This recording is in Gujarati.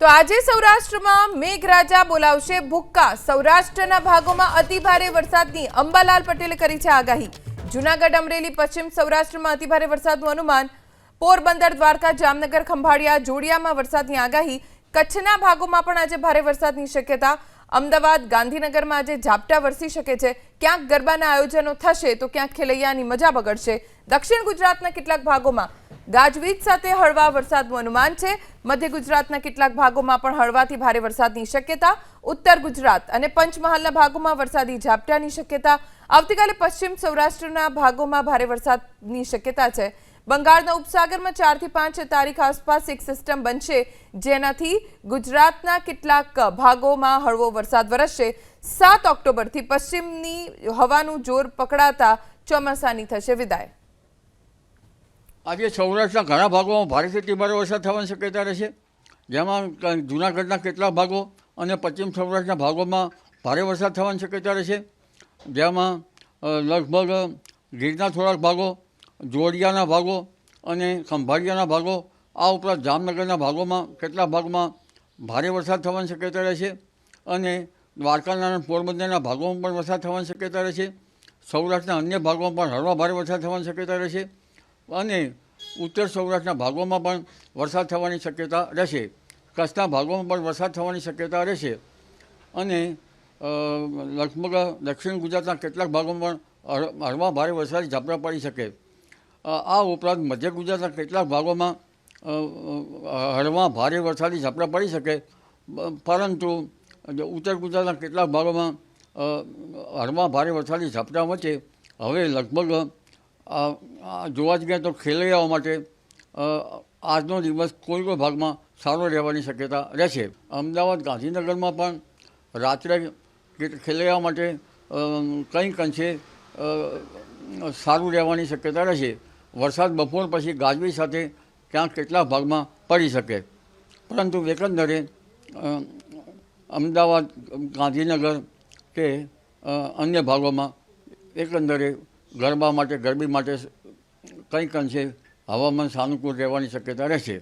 તો આજે સૌરાષ્ટ્રમાં મેઘરાજા બોલાવશે ભુક્કા. સૌરાષ્ટ્રના ભાગોમાં અતિભારે વરસાદની અંબાલાલ પટેલે કરી છે આગાહી. જૂનાગઢ, અમરેલી, પશ્ચિમ સૌરાષ્ટ્રમાં અતિભારે વરસાદનું અનુમાન. પોરબંદર, દ્વારકા, જામનગર, ખંભાળિયા, જોડિયામાં વરસાદની આગાહી. કચ્છના ભાગોમાં પણ આજે ભારે વરસાદની શક્યતા. અમદાવાદ ગાંધીનગરમાં આજે ઝાપટા વરસી શકે છે. ક્યાંક ગરબાના આયોજનો થશે તો ક્યાંક ખેલૈયાની મજા બગડશે. દક્ષિણ ગુજરાતના કેટલાક ભાગોમાં ગાજવીજ સાથે હળવા વરસાદનું અનુમાન છે. મધ્ય ગુજરાતના કેટલાક ભાગોમાં પણ હળવાથી ભારે વરસાદની શક્યતા. ઉત્તર ગુજરાત અને પંચમહાલના ભાગોમાં વરસાદી ઝાપટાની શક્યતા. આવતીકાલે પશ્ચિમ સૌરાષ્ટ્રના ભાગોમાં ભારે વરસાદની શક્યતા છે. બંગાળના ઉપસાગરમાં ચારથી પાંચ તારીખ આસપાસ એક સિસ્ટમ બનશે. જેનાથી ગુજરાતના કેટલાક ભાગોમાં હળવો વરસાદ વરસશે. સાત ઓક્ટોબરથી પશ્ચિમની હવાનું જોર પકડાતા ચોમાસાની થશે વિદાય. આજે સૌરાષ્ટ્રના ઘણા ભાગોમાં ભારેથી તીવ્ર વરસાદ થવાની શક્યતા રહેશે. જેમાં જૂનાગઢના કેટલાક ભાગો અને પશ્ચિમ સૌરાષ્ટ્રના ભાગોમાં ભારે વરસાદ થવાની શક્યતા રહેશે. જેમાં લગભગ ગીરના થોડાક ભાગો જોડિયાના ભાગો અને ખંભાળિયાના ભાગો, આ ઉપરાંત જામનગરના ભાગોમાં કેટલાક ભાગોમાં ભારે વરસાદ થવાની શક્યતા રહેશે અને દ્વારકાના અને પોરબંદરના ભાગોમાં પણ વરસાદ થવાની શક્યતા રહેશે સૌરાષ્ટ્રના અન્ય ભાગોમાં પણ હળવા ભારે વરસાદ થવાની શક્યતા રહેશે અને ઉત્તર સૌરાષ્ટ્રના ભાગોમાં પણ વરસાદ થવાની શક્યતા રહેશે કચ્છના ભાગોમાં પણ વરસાદ થવાની શક્યતા રહેશે અને લગભગ દક્ષિણ ગુજરાતના કેટલાક ભાગોમાં પણ હળ- હળવા ભારે વરસાદ ઝાપટા પડી શકે. આ ઉપરાંત મધ્ય ગુજરાતના કેટલાક ભાગોમાં હળવા ભારે વરસાદી ઝાપટા પડી શકે પરંતુ ઉત્તર ગુજરાતના કેટલાક ભાગોમાં હળવા ભારે વરસાદી ઝાપટા વચ્ચે, હવે લગભગ જોવા જ જઈએ તો ખેલૈયાઓ માટે આજનો દિવસ કોઈ કોઈ ભાગમાં સારો રહેવાની શક્યતા રહેશે. અમદાવાદ ગાંધીનગરમાં પણ રાત્રે ખેલૈયા માટે કંઈક અંશે સારું રહેવાની શક્યતા રહેશે વરસાદ બપોર પછી ગાજવી સાથે ક્યાંક કેટલાક ભાગમાં પડી શકે. પરંતુ એકંદરે અમદાવાદ, ગાંધીનગર કે અન્ય ભાગોમાં એકંદરે ગરબા માટે, ગરબી માટે કંઈક અંશે હવામાન સાનુકૂળ રહેવાની શક્યતા રહેશે